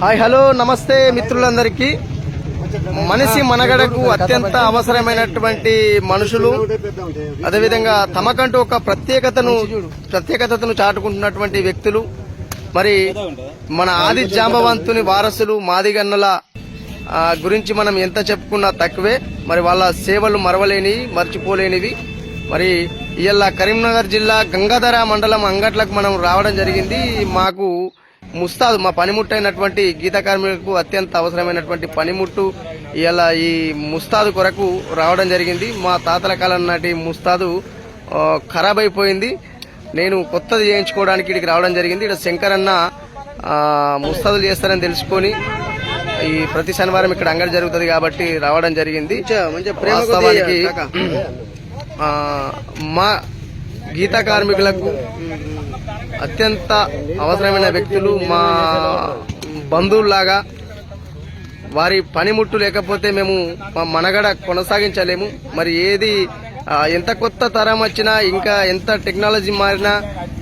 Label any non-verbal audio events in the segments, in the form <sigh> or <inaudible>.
Hi hello నమస్తే మిత్రులందరికీ. మనిషి మనగడకు అత్యంత అవసరమైనటువంటి మనుషులు. అదేవిధంగా తమకంటూ ఒక ప్రత్యేకతను ప్రత్యేకతను చాటుకుంటున్నటువంటి వ్యక్తులు. మరి మన ఆది జాంబవంతుని వారసులు మాదిగన్నల గురించి మనం ఎంత చెప్పుకున్నా తక్కువే. మరి వాళ్ళ సేవలు మరవలేనివి మర్చిపోలేనివి. మరి ఇవాళ కరీంనగర్ జిల్లా గంగాధర మండలం అంగట్లకు మనం రావడం జరిగింది. మాకు ముస్తాదు మా పనిముట్టైనటువంటి గీత కార్మికులకు అత్యంత అవసరమైనటువంటి పనిముట్టు. ఇవాళ ఈ ముస్తాదు కొరకు రావడం జరిగింది. మా తాతల కాలం నాటి ముస్తాదు ఖరాబ్ అయిపోయింది. నేను కొత్తది చేయించుకోవడానికి ఇక్కడికి రావడం జరిగింది. ఇక్కడ శంకర్ అన్న ఆ, ముస్తాదులు చేస్తారని తెలుసుకొని ఈ ప్రతి శనివారం ఇక్కడ అంగడి జరుగుతుంది కాబట్టి రావడం జరిగింది. వాస్తవానికి మా గీత కార్మికులకు అత్యంత అవసరమైన వ్యక్తులు మా బంధువుల్లాగా వారి పనిముట్టు లేకపోతే మేము మా మనగడ కొనసాగించలేము. మరి ఏది ఎంత కొత్త తరం వచ్చినా ఇంకా ఎంత టెక్నాలజీ మారినా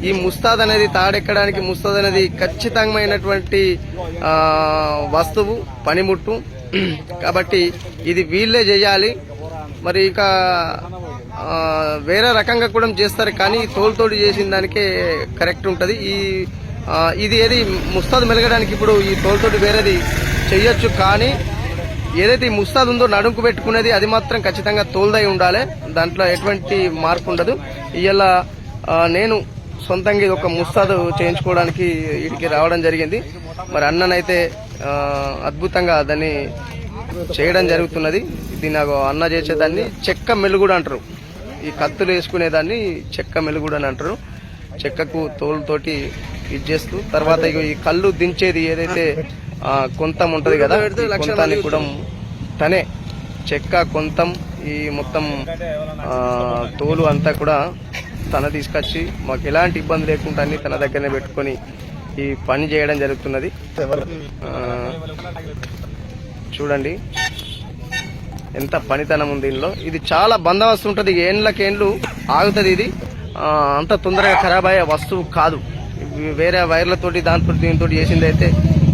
ఈ ముస్తాద్ అనేది తాడెక్కడానికి ముస్తాద్ అనేది ఖచ్చితమైనటువంటి వస్తువు పనిముట్టు. <clears throat> కాబట్టి ఇది వీళ్ళే చేయాలి. మరి ఇక వేరే రకంగా కూడా చేస్తారు కానీ తోలుతోడు చేసిన దానికే కరెక్ట్ ఉంటుంది. ఈ ఇది ఏది ముస్తాదు మెలగడానికి ఇప్పుడు ఈ తోలుతోటి వేరేది చెయ్యొచ్చు కానీ ఏదైతే ఈ ముస్తాదు ఉందో నడుంకు పెట్టుకునేది అది మాత్రం ఖచ్చితంగా తోలుదై ఉండాలి. దాంట్లో ఎటువంటి మార్పు ఉండదు. ఇలా నేను సొంతంగా ఇది ఒక ముస్తాదు చేయించుకోవడానికి ఇక్కడికి రావడం జరిగింది. మరి అన్ననైతే అద్భుతంగా దాన్ని చేయడం జరుగుతున్నది. ఇది నాకు అన్న చేసేదాన్ని చెక్క మెలుగుడు అంటారు. ఈ కత్తులు వేసుకునేదాన్ని చెక్క మెలుగుడు అని అంటారు. చెక్కకు తోలుతోటి ఇది చేస్తూ తర్వాత ఈ కళ్ళు దించేది ఏదైతే కొంతం ఉంటది కదా కొంతాన్ని కూడా తనే చెక్క కొంతం ఈ మొత్తం తోలు అంతా కూడా తన తీసుకొచ్చి మాకు ఎలాంటి ఇబ్బంది లేకుండా అన్ని తన దగ్గరనే పెట్టుకొని ఈ పని చేయడం జరుగుతున్నది. చూడండి. ఎంత పనితనం ఉంది దీనిలో ఇది చాలా బందోబస్తు ఉంటుంది. ఏండ్లకేండ్లు ఆగుతుంది ఇది. అంత తొందరగా ఖరాబ్ అయ్యే వస్తువు కాదు. వేరే వైర్లతోటి దాంతో దీంతో చేసింది అయితే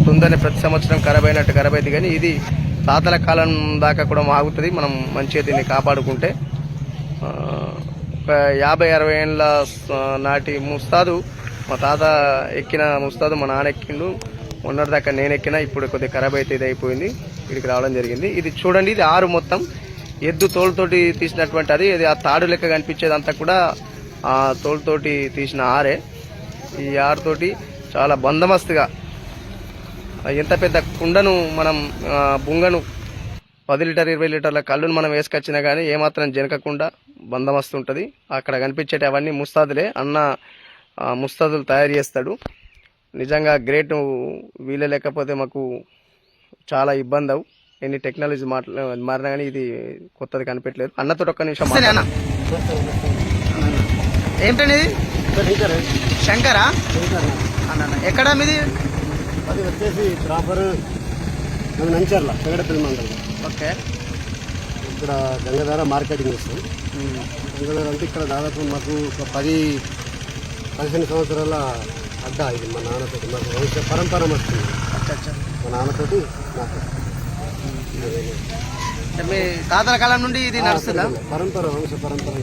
తొందరనే ప్రతి సంవత్సరం ఖరాబ్ అయినట్టు ఖరాబ్ అయింది కానీ ఇది తాతల కాలం దాకా కూడా ఆగుతుంది. మనం మంచిగా దీన్ని కాపాడుకుంటే. ఒక యాభై అరవై ఏళ్ళ నాటి ముస్తాదు. మా తాత ఎక్కిన ముస్తాదు మా నాన్న ఎక్కిండు. ఉన్నదాకా దాకా నేను ఎక్కిన ఇప్పుడు కొద్దిగా ఖరాబ్ అయితే ఇది అయిపోయింది. ఇక్కడికి రావడం జరిగింది. ఇది చూడండి ఇది ఆరు మొత్తం. ఎద్దు తోలుతోటి తీసినటువంటి అది. ఇది ఆ తాడు లెక్క కనిపించేదంతా కూడా ఆ తోలుతోటి తీసిన ఆరే. ఈ ఆరుతోటి చాలా బందమస్తుగా ఎంత పెద్ద కుండను మనం బుంగను పది లీటర్ ఇరవై లీటర్ల కళ్ళును మనం వేసుకొచ్చినా కానీ ఏమాత్రం జనకకుండా బందమస్తు ఉంటుంది. అక్కడ కనిపించేటి అవన్నీ ముస్తాదులే. అన్న ముస్తాదులు తయారు చేస్తాడు. నిజంగా గ్రేట్ వీలలేకపోతే మాకు చాలా ఇబ్బంది అవు ఎన్ని టెక్నాలజీ మాట్లా మారినా కానీ ఇది కొత్తది కనిపెట్టలేదు. అన్నతో ఒక్క నిమిషం. ఏంటండి శంకరా? అన్న ఎక్కడ మీది? అది వచ్చేసి ప్రాపర్ నంచర్ల పెగడపల్లి మండలం. ఓకే. ఇక్కడ గంగాధార మార్కెటింగ్ చేస్తాం. గంగాధార అంటే ఇక్కడ దాదాపు మాకు ఒక పది పదిహేను సంవత్సరాల అడ్డా ఇది మా నాన్నతోటి. మాకు వంశ పరంపర వస్తుంది మా నాన్నతోటి నాకు మీ తాతల కాలం నుండి ఇది నడుస్తుందా? పరంపర వంశ పరంపర.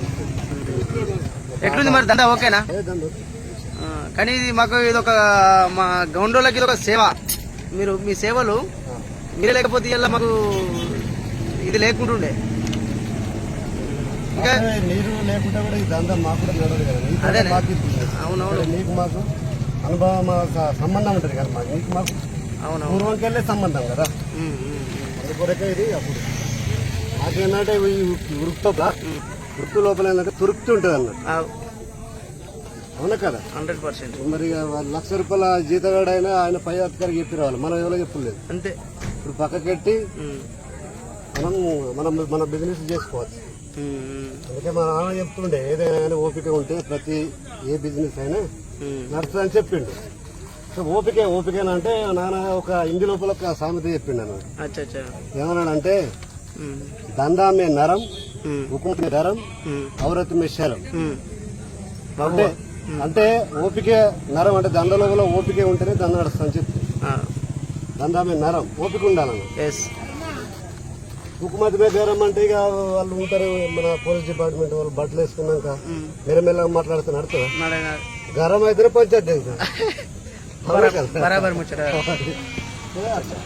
ఎట్లుంది మరి దందా ఓకేనా? ఏ దండు ఆ, కానీ ఇది మాకు ఇది ఒక మా గౌండోళ్ళకి ఇది ఒక సేవ. మీరు మీ సేవలు మీరే లేకపోతే ఇలా మాకు ఇది లేకుంటుండే. ఇంకా నీరు లేకుండా కూడా ఈ మాకు కూడా నడవదు కదా. నీకు కూడా అదేనే. మాకు ఇప్పుడు లేదు. అవునవును నీకు మాకు అనుభవం మా స- సంబంధం ఉంటుంది కదా మాకు. నీకు మాకు పూర్వంకెళ్ళే సంబంధం కదా? అందుకొరకే ఇది అప్పుడు. నాకేంటంటే ఈ వృత్తో వృత్తి లోపల ఏంటంటే తురుక్తి ఉంటుంది అన్నట్టు. అవునా కదా? Hundred percent. మరి లక్ష రూపాయల జీతగాడు అయినా ఆయన పై అధికారికి చెప్పి రావాలి మనం ఎవరో చెప్పలేదు. అంతే. ఇప్పుడు పక్కకెట్టి మనం మనం మన బిజినెస్ చేసుకోవచ్చు అందుకే మా నాన్న చెప్తుండే ఏదైనా ఓపిక ఉంటే ప్రతి ఏ బిజినెస్ అయినా. నడుస్తుందని చెప్పిండు. ఓపిక ఓపిక అంటే నాన్న ఒక ఇంటి లోపల ఒక సామెత చెప్పిండు అన్న ఏమన్నాడంటే ఉమ్, దందా మే నరం ఉమ్, హుకుం మే ధరం ఉమ్, ఔరత్ మే శరం. అంటే అంటే ఓపిక నరం అంటే దండ లోపల ఓపిక ఉంటేనే దండ నడుస్తుందని చెప్పి ఆ, దందా మీద నరం ఓపిక ఉండాలన్న. ముక్కుమతి మీద బేరం అంటే ఇక వాళ్ళు ఉంటారు మన పోలీస్ డిపార్ట్మెంట్ వాళ్ళు బట్టలు వేసుకున్నాక మెల్లమెల్లగా మాట్లాడుతూ నడుతుందా గరం అయితే పంచాయతీ? బరాబర్ ముచ్చట.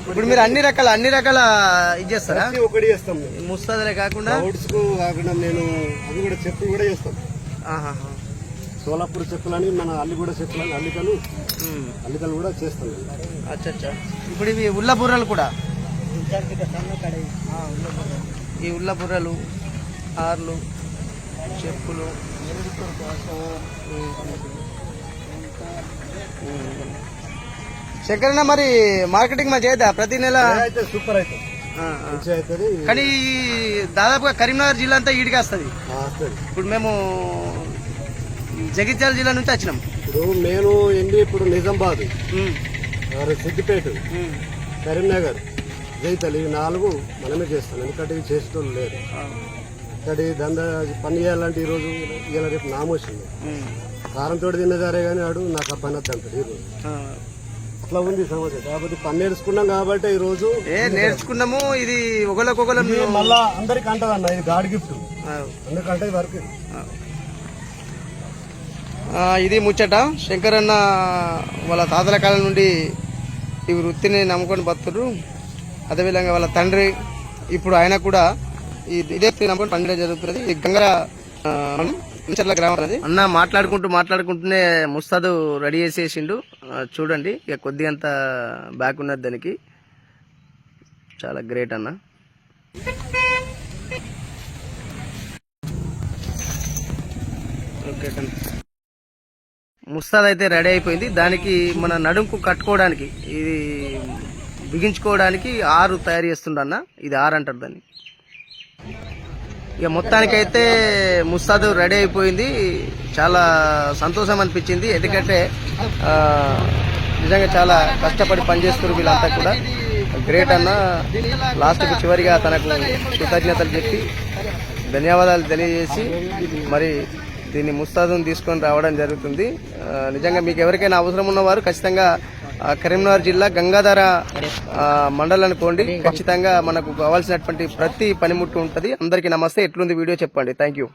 ఇప్పుడు మీరు అన్ని రకాల అన్ని రకాల ఇది చేస్తారా? ఒక్కటి చేస్తాం. ముస్తాదులే కాకుండా? నేను అవి కూడా చెప్పులు కూడా చేస్తాం. సోలాపూర్ చెప్పులని మన అల్లిగూడ చెప్పులని అల్లికలు. ఉమ్. అల్లికలు కూడా చేస్తాం అచ్చా అచ్చా ఇప్పుడు ఇవి ఉల్ల బుర్రలు కూడా ఈ ఉల్ల బుర్రలు ఆర్లు చెప్పులు. శంకరన్న మరి మార్కెటింగ్ మంచి అవుతా ప్రతి నెల? అయితే సూపర్ అవుతుంది కానీ దాదాపుగా కరీంనగర్ జిల్లా అంతా ఈడిగా వస్తుంది. ఇప్పుడు మేము జగిత్యాల జిల్లా నుంచి వచ్చినాం. ఇప్పుడు నేను ఎండి ఇప్పుడు నిజామాబాద్ మరి సిద్దిపేట కరీంనగర్ జైతల్ ఇవి నాలుగు మనమే చేస్తాం. ఎందుకంటే ఇవి చేసేటోళ్ళు లేరు. ఆ, ఇక్కడ దందా పని చేయాలంటే ఈరోజు ఇలా రేపు నామోసింది కారంతో తిన్నదారే కానీ వాడు నాకు ఆ పని వద్దంటాడు ఈరోజు. అట్లా ఉంది సమస్య. కాబట్టి పని నేర్చుకున్నాం కాబట్టి ఈ రోజు ఏ నేర్చుకున్నాము ఇది ఇది మళ్ళా అందరికి అంటది అన్న ఇది గాడ్ గిఫ్ట్. ఎందుకంటే ఇది వర్క్. ఆ, ఇది ముచ్చట. శంకర్ అన్న వాళ్ళ తాతల కాలం నుండి ఈ వృత్తిని నమ్ముకొని బతుకురు అదేవిధంగా వాళ్ళ తండ్రి ఇప్పుడు ఆయన కూడా ఈ ఇదే వృత్తిని నమ్ముకొని పండుగ జరుగుతున్నది. ఇది గంగర ఆ, అన్న మాట్లాడుకుంటూ మాట్లాడుకుంటూనే ముస్తాదు రెడీ చేసేసిండు. చూడండి ఇక కొద్దిగంత బ్యాక్ ఉన్నది దానికి. చాలా గ్రేట్ అన్న. ముస్తాద్ అయితే రెడీ అయిపోయింది. దానికి మన నడుంకు కట్టుకోవడానికి ఇది బిగించుకోవడానికి ఆరు తయారు చేస్తుండన్న ఇది ఆరు అంటారు దాన్ని. ఇక మొత్తానికైతే ముస్తాదు రెడీ అయిపోయింది. చాలా సంతోషం అనిపించింది. ఎందుకంటే నిజంగా చాలా కష్టపడి పనిచేస్తున్నారు వీళ్ళంతా కూడా. గ్రేట్ అన్న. లాస్ట్కి చివరిగా తనకు కృతజ్ఞతలు చెప్పి ధన్యవాదాలు తెలియజేసి మరి దీన్ని ముస్తాదును తీసుకొని రావడం జరుగుతుంది. నిజంగా మీకు ఎవరికైనా అవసరం ఉన్నవారు ఖచ్చితంగా కరీంనగర్ జిల్లా గంగాధర మండలం అనుకోండి. ఖచ్చితంగా మనకు కావాల్సినటువంటి ప్రతి పనిముట్టు ఉంటుంది. అందరికీ నమస్తే. ఎట్లుంది వీడియో చెప్పండి. Thank you